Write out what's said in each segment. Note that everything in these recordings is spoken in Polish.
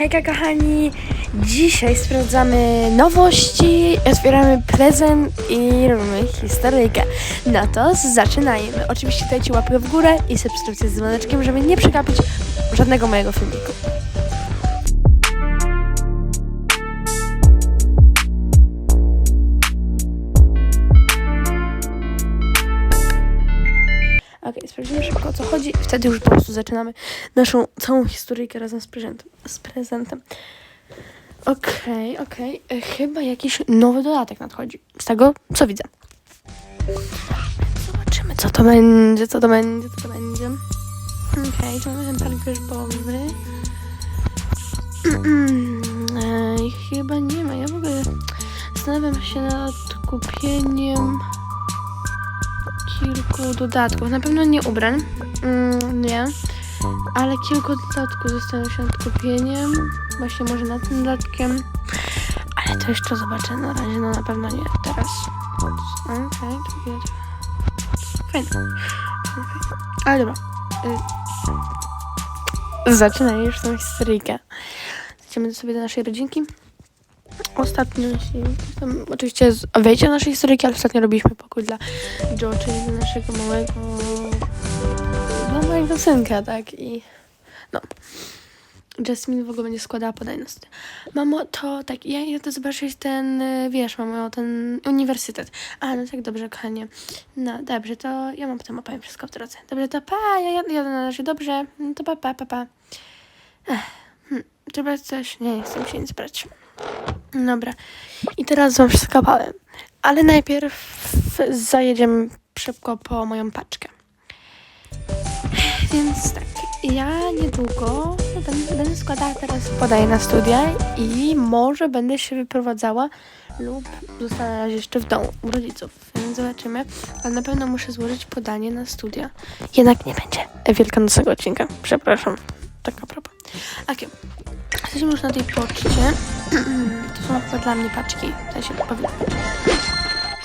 Hejka kochani! Dzisiaj sprawdzamy nowości, otwieramy prezent i robimy historyjkę. No to zaczynajmy. Oczywiście dajcie łapkę w górę i subskrypcję z dzwoneczkiem, żeby nie przegapić żadnego mojego filmiku. Okej, sprawdzimy szybko o co chodzi i wtedy już po prostu zaczynamy naszą całą historyjkę razem z prezentem. Z prezentem. Okej, okej. E, Chyba jakiś nowy dodatek nadchodzi. Z tego, co widzę. Zobaczymy, co to będzie, co to będzie, co to będzie. Okej, to mamy ten park wierzbowy. Chyba nie ma. Ja w ogóle zastanawiam się nad kupieniem kilku dodatków. Na pewno nie ubrań. Mm, nie. Ale kilku dodatków zastanawiam się nad kupieniem. Właśnie może nad tym dodatkiem. Ale to jeszcze zobaczę na razie. No na pewno nie teraz. Okej, to jest. Fajne. Fajne, fajne. Ale dobra. Y... Zaczynaj już tą historyjkę. Idziemy sobie do naszej rodzinki. Ostatnio, jeśli tam oczywiście z- wejście do naszej ale ostatnio robiliśmy pokój dla Joe, czyli dla naszego małego dla mojego synka, tak i no. Jasmine w ogóle będzie składała studia. Mamo, to tak, ja idę zobaczyć ten, y, wiesz, mamo, ten uniwersytet. A, no tak, dobrze, kochanie. No, dobrze, to ja mam potem opowiem wszystko w drodze. Dobrze, to pa, ja jadę, jadę na razie, dobrze, no to pa, pa, pa, pa. Ech, hmm, trzeba coś, nie, nie chcę się nic brać. Dobra, i teraz wam wszystko opowiem. Ale najpierw zajedziemy szybko po moją paczkę. Więc tak, ja niedługo będę, składała teraz podaję na studia i może będę się wyprowadzała lub zostanę na razie jeszcze w domu u rodziców, więc zobaczymy. Ale na pewno muszę złożyć podanie na studia. Jednak nie będzie wielkanocnego odcinka, przepraszam. Tak a propos. Okej, jesteśmy już na tej poczcie. to są chyba dla mnie paczki, to się powiem.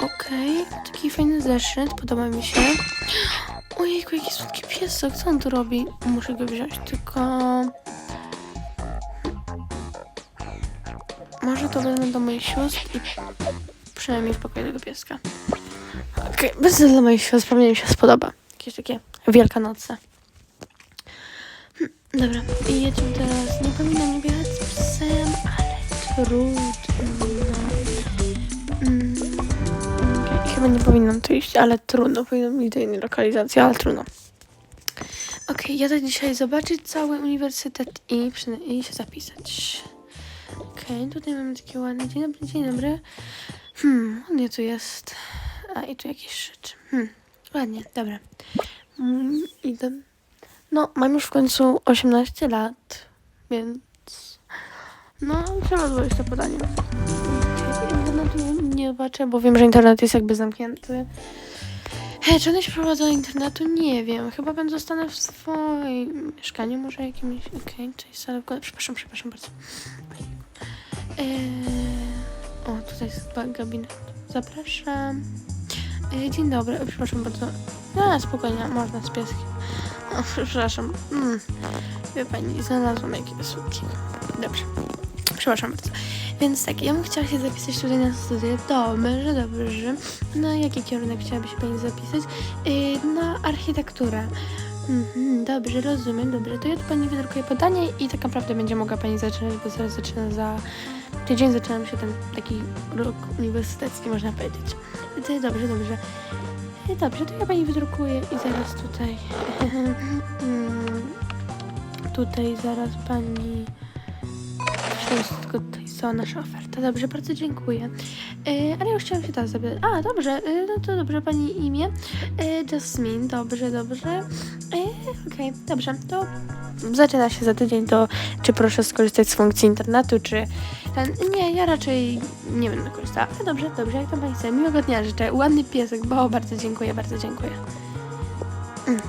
Okej, taki fajny zeszyt, podoba mi się. Ojejku, jaki słodki piesek, co on tu robi? Muszę go wziąć, tylko... Może to wezmę do moich sióstr i przynajmniej w pokoju tego pieska. Okej, bez dla moich sióstr, pewnie mi się spodoba. Jakieś takie wielkanocne. Dobra, i jedziemy teraz. Nie powinnam nie ale trudno. Mm. Okej, Chyba nie powinnam tu iść, ale trudno. Powinnam iść do innej lokalizacji, ale trudno. Okej, jadę dzisiaj zobaczyć cały uniwersytet i, i się zapisać. Okej, tutaj mamy taki ładny. Dzień dobry, dzień dobry. Hmm, ładnie tu jest. A i tu jakieś rzeczy. Hmm, ładnie, dobra. Mm, idę. No, mam już w końcu 18 lat, więc. No, trzeba złożyć to podanie. Internetu nie zobaczę, bo wiem, że internet jest jakby zamknięty. Hej, czy one się prowadzą do internetu? Nie wiem. Chyba będę zostanę w swoim mieszkaniu, może jakimś. Okej, cześć, salę w Przepraszam, przepraszam bardzo. Eee, o, tutaj jest gabinet. Zapraszam. Eee, dzień dobry, o, przepraszam bardzo. No, spokojnie, można z pieskiem. O, przepraszam. Mm. Wie pani, znalazłam jakieś słodkie. Dobrze. Przepraszam bardzo. Więc tak, ja bym chciała się zapisać tutaj na studia. Dobrze, dobrze. Na jaki kierunek chciałaby się Pani zapisać? Yy, na architekturę. Mhm, dobrze, rozumiem, dobrze. To ja tu Pani wydrukuję podanie i tak naprawdę będzie mogła Pani zaczynać, bo zaraz zaczyna za tydzień zaczyna się ten taki rok uniwersytecki, można powiedzieć. To dobrze, dobrze. Yy, Dobrze, to ja Pani wydrukuję i zaraz tutaj... Mm, tutaj zaraz Pani... Wszystko tutaj cała nasza oferta. Dobrze, bardzo dziękuję. E, ale już chciałam się teraz zapytać. A, dobrze, e, no to dobrze, pani imię. E, Jasmine, dobrze, dobrze. E, Okej, dobrze, to zaczyna się za tydzień, to czy proszę skorzystać z funkcji internetu, czy ten... Nie, ja raczej nie będę korzystała. Ale dobrze, dobrze, jak tam pani chce. Miłego dnia życzę. Ładny piesek, bo bardzo dziękuję, bardzo dziękuję. Mm,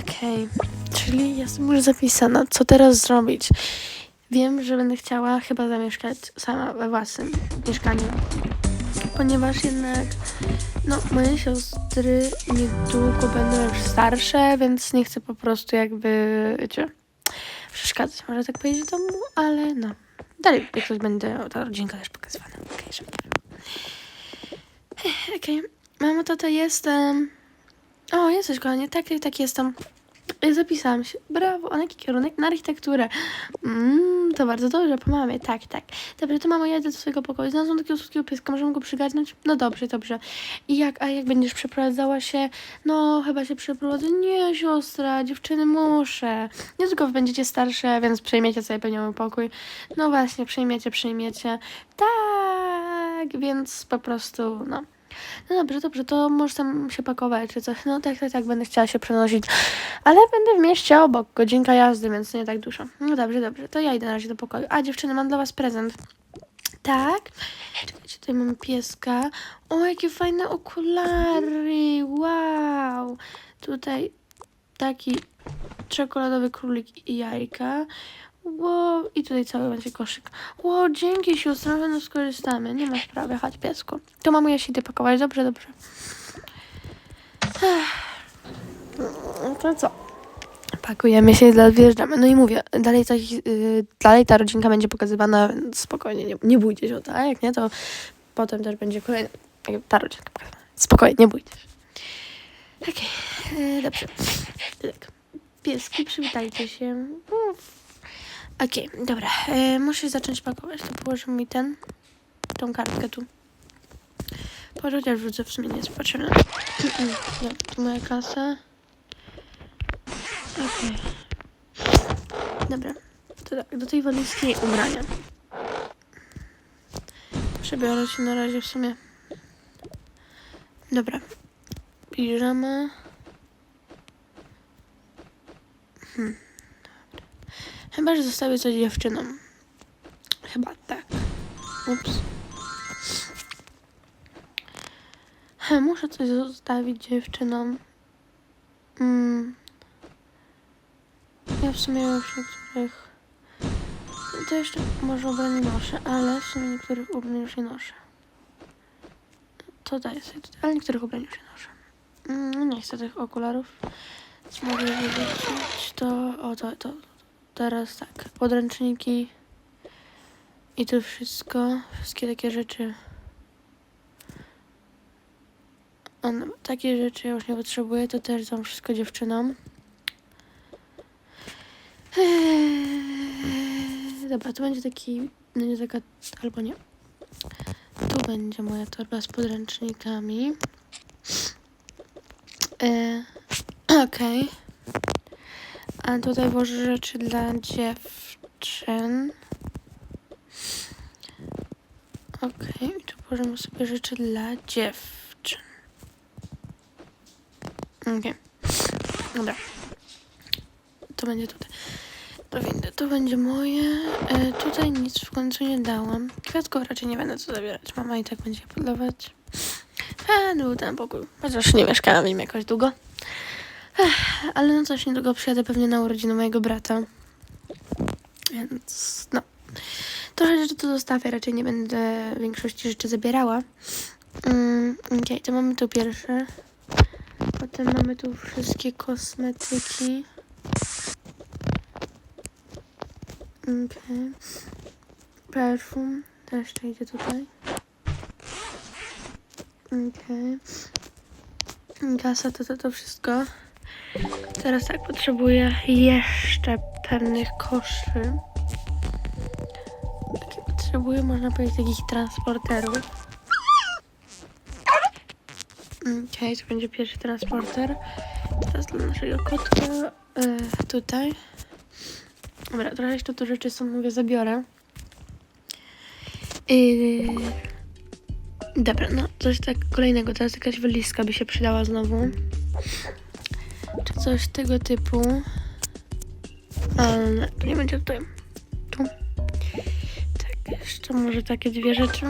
Okej, czyli jestem już zapisana. Co teraz zrobić? Wiem, że będę chciała chyba zamieszkać sama we własnym mieszkaniu, ponieważ jednak no, moje siostry niedługo będą już starsze, więc nie chcę po prostu jakby, wiecie, przeszkadzać, może tak powiedzieć w domu, ale no. Dalej, jak coś będę, ta rodzinka też pokazywana. Okej. Ech, Okej, mamo, tata, jestem. O, jesteś, kochanie, tak, tak, jestem. Zapisałam się. Brawo, a na jaki kierunek? Na architekturę. Mm, to bardzo dobrze, po mamie, tak, tak. Dobrze, to mamo, ja do swojego pokoju. Znalazłam takiego słodkiego pieska, możemy go przygarnąć? No dobrze, dobrze. I jak, a jak będziesz przeprowadzała się? No, chyba się przeprowadzę. Nie, siostra, dziewczyny, muszę. Nie tylko wy będziecie starsze, więc przejmiecie sobie pewnie mój pokój. No właśnie, przejmiecie, przejmiecie. Tak, więc po prostu, no. No dobrze, dobrze, to możesz tam się pakować czy coś. No tak, tak, tak, będę chciała się przenosić. Ale będę w mieście obok, godzinka jazdy, więc nie tak dużo. No dobrze, dobrze, to ja idę na razie do pokoju. A dziewczyny, mam dla was prezent. Tak? Czekajcie, tutaj mamy pieska. O, jakie fajne okulary! Wow! Tutaj taki czekoladowy królik i jajka. Wow, i tutaj cały będzie koszyk. Wow, dzięki siostra, na pewno skorzystamy. Nie ma sprawy, chodź piesku. To mamu ja się idę pakować, dobrze, dobrze. To co? Pakujemy się i zaraz wyjeżdżamy. No i mówię, dalej ta, yy, dalej ta rodzinka będzie pokazywana, spokojnie, nie, nie bójcie się o to, a jak nie, to potem też będzie kolejna, ta rodzinka pokazywana. Spokojnie, nie bójcie się. Okej, yy, dobrze. Tak. Pieski, przywitajcie się. Uff. Okej, dobra. E, muszę zacząć pakować. To położę mi ten, tą kartkę tu. Chociaż wrzucę w sumie nie jest potrzebne. Dobra, tu moja kasa. Okej. Dobra. To tak, do tej walizki ubrania. Przebiorę się na razie w sumie. Dobra. Piżama. Chyba, że zostawię coś dziewczynom. Chyba tak. Ups. Muszę coś zostawić dziewczynom. Mm. Ja w sumie już niektórych... To jeszcze może ubrań nie noszę, ale w sumie niektórych ubrań już nie noszę. To daję sobie tutaj, ale niektórych ubrań już nie noszę. Mm, nie chcę tych okularów. Co mogę wyrzucić? To... O, to, to, Teraz tak, podręczniki i to wszystko, wszystkie takie rzeczy. No, takie rzeczy ja już nie potrzebuję, to też dam wszystko dziewczynom. Eee, dobra, to będzie taki, będzie taka, albo nie. Tu będzie moja torba z podręcznikami. Eee, Okej. A tutaj włożę rzeczy dla dziewczyn. Okej, i tu włożymy sobie rzeczy dla dziewczyn. Okej. Dobra. To będzie tutaj. Windy. To będzie moje. E, tutaj nic w końcu nie dałam. Kwiatków raczej nie będę co zabierać. Mama i tak będzie je podlewać. A, był ten pokój. Chociaż nie mieszkałam w nim jakoś długo. Ale no coś niedługo przyjadę pewnie na urodziny mojego brata. Więc no. Trochę rzeczy tu zostawię, raczej nie będę większości rzeczy zabierała. Mm, Okej, to mamy tu pierwsze. Potem mamy tu wszystkie kosmetyki. Okej. Perfum też to idzie tutaj. Okej. Gasa to, to to wszystko. Teraz tak, potrzebuję jeszcze pewnych koszy. Takie potrzebuję, można powiedzieć, takich transporterów. Okej, to będzie pierwszy transporter. Teraz dla naszego kotka e, tutaj. Dobra, trochę jeszcze tu rzeczy są, mówię, zabiorę. Yy... Dobra, no coś tak kolejnego. Teraz jakaś walizka by się przydała znowu czy coś tego typu. Ale nie, to będzie tutaj. Tu. Tak, jeszcze może takie dwie rzeczy.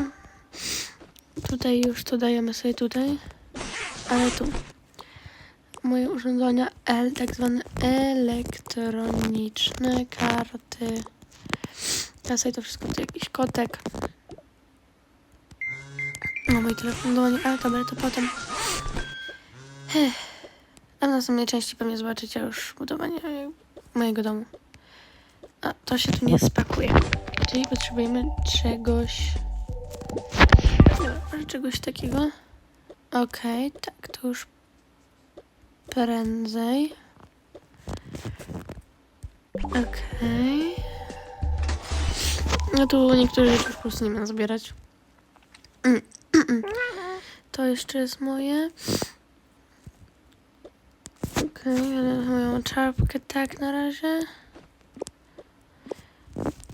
Tutaj już to dajemy sobie tutaj. Ale tu. Moje urządzenia L, tak zwane elektroniczne karty. Ja sobie to wszystko tu jakiś kotek. No mój telefon do niej, ale to potem. Ech. A w następnej części pewnie zobaczycie już budowanie mojego domu. A, to się tu nie spakuje. Czyli potrzebujemy czegoś... Dobra, czegoś takiego. Okej, tak, to już prędzej. Okej. No tu niektóre rzeczy już po prostu nie będę zbierać. Mm, mm, mm. To jeszcze jest moje. Okej, okay, moją czapkę tak na razie.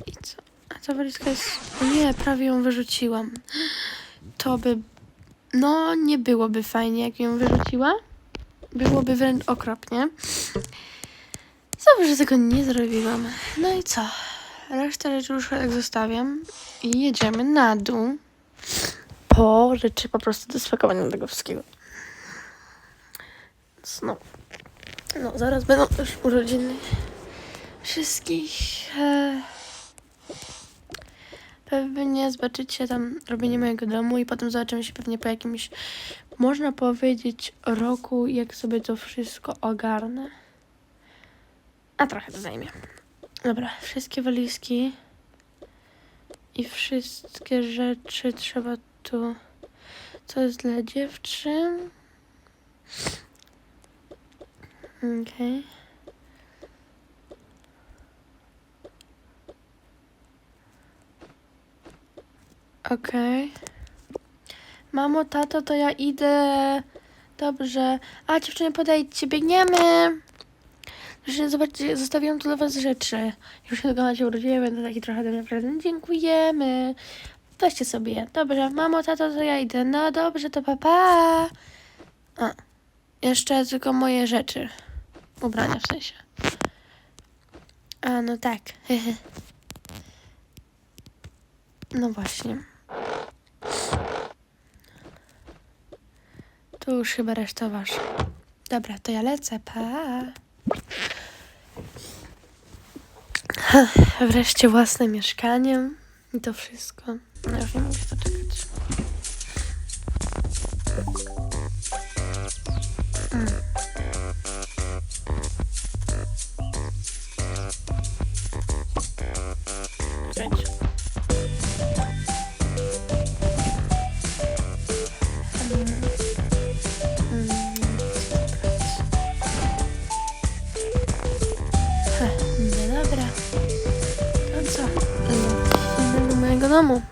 I co? A ta walizka jest... Nie, prawie ją wyrzuciłam. To by... No, nie byłoby fajnie, jak ją wyrzuciła. Byłoby wręcz okropnie. Dobrze, że tego nie zrobiłam. No i co? Resztę rzeczy już tak zostawiam. I jedziemy na dół. Po rzeczy po prostu do spakowania tego wszystkiego. Więc no. Zaraz będą też urodziny wszystkich. E, pewnie zobaczycie tam robienie mojego domu i potem zobaczymy się pewnie po jakimś, można powiedzieć, roku, jak sobie to wszystko ogarnę. A trochę to zajmie. Dobra, wszystkie walizki i wszystkie rzeczy trzeba tu. Co jest dla dziewczyn? Okej. Okej. Mamo, tato, to ja idę. Dobrze. A, dziewczyny, podejdźcie, biegniemy. Proszę, zobaczcie, zostawiłam tu dla was rzeczy. Już się tego macie urodziły, będę taki trochę do prezent. Dziękujemy. Weźcie sobie. Dobrze, mamo, tato, to ja idę. No dobrze, to papa. A, jeszcze tylko moje rzeczy. Ubrania w sensie. A, no tak. No właśnie. Tu już chyba reszta wasza. Dobra, to ja lecę. Pa. Wreszcie własne mieszkanie i to wszystko. No już nie mogę się domu.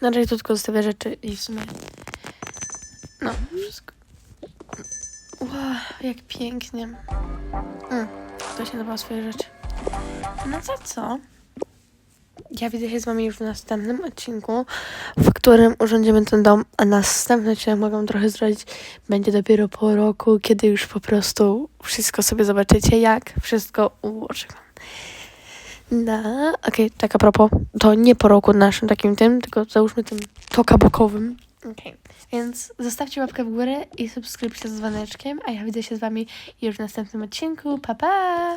Na razie tu tylko zostawię rzeczy i w sumie... No, wszystko. Wow, jak pięknie. Mm, to się dawało swoje rzeczy. No to co? Ja widzę się z wami już w następnym odcinku, w którym urządzimy ten dom, a następny odcinek mogę trochę zrobić. Będzie dopiero po roku, kiedy już po prostu wszystko sobie zobaczycie, jak wszystko ułożyłam. No, okej, tak a propos, to nie po roku naszym takim tym, tylko załóżmy tym tokabokowym. Okej, więc zostawcie łapkę w górę i subskrypcję z dzwoneczkiem, a ja widzę się z wami już w następnym odcinku. Pa, pa!